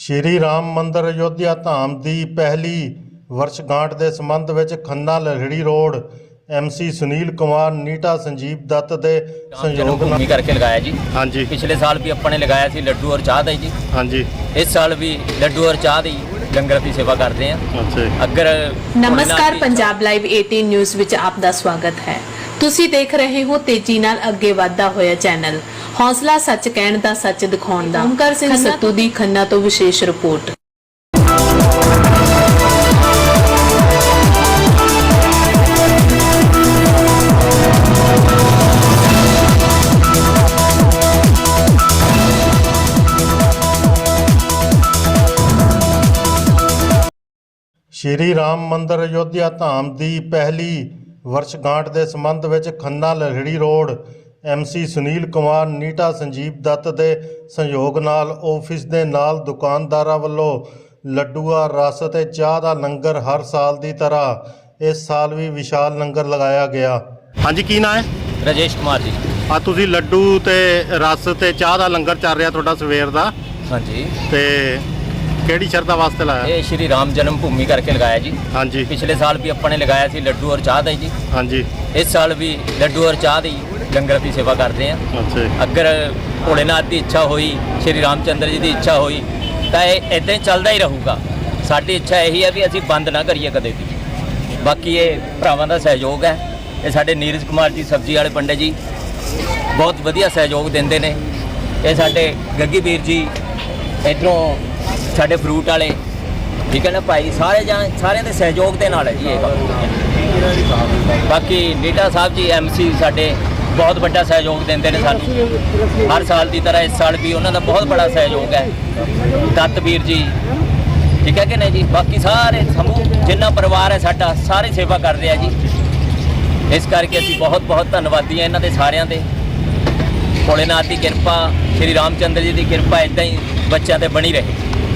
ਸ਼੍ਰੀ ਰਾਮ ਮੰਦਿਰ ਅਯੋਧਿਆ ਧਾਮ ਦੀ ਪਹਿਲੀ ਵਰਸ਼ਗਾਂਠ ਦੇ ਸੰਬੰਧ ਵਿੱਚ ਖੰਨਾ ਲਹੜੀ ਰੋਡ ਐਮਸੀ ਸੁਨੀਲ ਕੁਮਾਰ ਨੀਟਾ ਸੰਜੀਵ ਦੱਤ ਦੇ ਸੰਯੋਗ ਨਾਲ ਕਰਕੇ ਲਗਾਇਆ ਜੀ। ਹਾਂਜੀ। ਪਿਛਲੇ ਸਾਲ ਵੀ ਆਪਾਂ ਨੇ ਲਗਾਇਆ ਸੀ ਲੱਡੂ ਔਰ ਚਾਹ ਦਾ ਜੀ। ਹਾਂਜੀ। ਇਸ ਸਾਲ ਵੀ ਲੱਡੂ ਔਰ ਚਾਹ ਦੀ ਲੰਗਰ ਦੀ ਸੇਵਾ ਕਰਦੇ ਆਂ ਅੱਛਾ ਜੀ। ਅਗਰ ਨਮਸਕਾਰ ਪੰਜਾਬ ਲਾਈਵ 18 ਨਿਊਜ਼ ਵਿੱਚ ਆਪ ਦਾ ਸਵਾਗਤ ਹੈ। ਤੁਸੀਂ ਦੇਖ ਰਹੇ ਹੋ ਤੇਜ਼ੀ ਨਾਲ ਅੱਗੇ ਵਧਦਾ ਹੋਇਆ ਚੈਨਲ। ਹੌਸਲਾ ਸੱਚ ਕਹਿਣ ਦਾ ਸੱਚ ਦਿਖਾਉਣ ਦਾ। ਓਮਕਾਰ ਸਿੰਘ ਸੱਤੂ ਦੀ ਖੰਨਾ ਤੋਂ ਵਿਸ਼ੇਸ਼ ਰਿਪੋਰਟ। ਸ਼੍ਰੀ ਰਾਮ ਮੰਦਿਰ ਅਯੋਧਿਆ ਧਾਮ ਦੀ ਪਹਿਲੀ ਵਰਸ਼ਗਾਂਠ ਦੇ ਸੰਬੰਧ ਵਿੱਚ ਖੰਨਾ ਲਹੜੀ ਰੋਡ ਐਮਸੀ ਸੁਨੀਲ ਕੁਮਾਰ ਨੀਟਾ ਸੰਜੀਵ ਦੱਤ ਦੇ ਸੰਯੋਗ ਨਾਲ ਆਫਿਸ ਦੇ ਨਾਲ ਦੁਕਾਨਦਾਰਾਂ ਵੱਲੋਂ ਲੱਡੂਆ ਰਸ ਤੇ ਚਾਹ ਦਾ ਲੰਗਰ ਹਰ ਸਾਲ ਦੀ ਤਰ੍ਹਾਂ ਇਸ ਸਾਲ ਵੀ ਵਿਸ਼ਾਲ ਲੰਗਰ ਲਗਾਇਆ ਗਿਆ। ਹਾਂਜੀ ਕੀ ਨਾਂ ਹੈ? ਰਜੇਸ਼ ਕੁਮਾਰ ਜੀ। ਆ ਤੁਸੀਂ ਲੱਡੂ ਤੇ ਰਸ ਤੇ ਚਾਹ ਦਾ ਲੰਗਰ ਚੱਲ ਰਿਹਾ ਤੁਹਾਡਾ ਸਵੇਰ ਦਾ। ਹਾਂਜੀ। ਤੇ ਕਿਹੜੀ ਸ਼ਰਧਾ ਵਾਸਤੇ ਲਾਇਆ? ਇਹ ਸ਼੍ਰੀ ਰਾਮ ਜਨਮ ਭੂਮੀ ਕਰਕੇ ਲਗਾਇਆ ਜੀ। ਹਾਂਜੀ। ਪਿਛਲੇ ਸਾਲ ਵੀ ਆਪਾਂ ਨੇ ਲਗਾਇਆ ਸੀ ਲੱਡੂ ਔਰ ਚਾਹ ਦਾ ਜੀ। ਹਾਂਜੀ। ਇਸ ਸਾਲ ਵੀ ਲੱਡੂ ਔਰ ਚਾਹ ਦੀ ਲੰਗਰ ਦੀ ਸੇਵਾ ਕਰਦੇ ਆਂ ਅੱਛਾ ਜੀ। ਅਗਰ ਭੋਲੇਨਾਥ ਦੀ ਇੱਛਾ ਹੋਈ ਸ਼੍ਰੀ ਰਾਮਚੰਦਰ ਜੀ ਦੀ ਇੱਛਾ ਹੋਈ ਤਾਂ ਇਹ ਇਦਾਂ ਹੀ ਚੱਲਦਾ ਹੀ ਰਹੂਗਾ। ਸਾਡੀ ਇੱਛਾ ਇਹੀ ਹੈ ਵੀ ਅਸੀਂ ਬੰਦ ਨਾ ਕਰੀਏ ਕਦੇ ਵੀ। ਬਾਕੀ ਇਹ ਭਰਾਵਾਂ ਦਾ ਸਹਿਯੋਗ ਹੈ। ਇਹ ਸਾਡੇ ਨੀਰਜ ਕੁਮਾਰ ਜੀ ਸਬਜ਼ੀ ਵਾਲੇ ਪੰਡਿਤ ਜੀ ਬਹੁਤ ਵਧੀਆ ਸਹਿਯੋਗ ਦਿੰਦੇ ਨੇ। ਇਹ ਸਾਡੇ ਗੱਗੀ ਵੀਰ ਜੀ ਇਧਰੋਂ ਸਾਡੇ ਫਰੂਟ ਵਾਲੇ। ਠੀਕ ਹੈ ਨਾ ਭਾਈ? ਸਾਰੇ ਜਾਂ ਸਾਰਿਆਂ ਦੇ ਸਹਿਯੋਗ ਦੇ ਨਾਲ ਹੈ ਜੀ ਇਹ ਬਾਕੀ ਨੀਟਾ ਸਾਹਿਬ ਜੀ ਐਮਸੀ ਸਾਡੇ ਬਹੁਤ ਵੱਡਾ ਸਹਿਯੋਗ ਦਿੰਦੇ ਨੇ ਸਾਨੂੰ। ਹਰ ਸਾਲ ਦੀ ਤਰ੍ਹਾਂ ਇਸ ਸਾਲ ਵੀ ਉਹਨਾਂ ਦਾ ਬਹੁਤ ਬੜਾ ਸਹਿਯੋਗ ਹੈ। ਦੱਤ ਵੀਰ ਜੀ। ਠੀਕ ਹੈ ਕਿ ਨਹੀਂ ਜੀ? ਬਾਕੀ ਸਾਰੇ ਸਮੂਹ ਜਿੰਨਾ ਪਰਿਵਾਰ ਹੈ ਸਾਡਾ, ਸਾਰੇ ਸੇਵਾ ਕਰਦੇ ਆ ਜੀ। ਇਸ ਕਰਕੇ ਅਸੀਂ ਬਹੁਤ ਬਹੁਤ ਧੰਨਵਾਦੀ ਹਾਂ ਇਹਨਾਂ ਦੇ ਸਾਰਿਆਂ ਦੇ। ਭੋਲੇਨਾਥ ਦੀ ਕਿਰਪਾ, ਸ਼੍ਰੀ ਰਾਮਚੰਦਰ ਜੀ ਦੀ ਕਿਰਪਾ ਇਦਾਂ ਹੀ ਬੱਚਿਆਂ ਤੇ ਬਣੀ ਰਹੇ।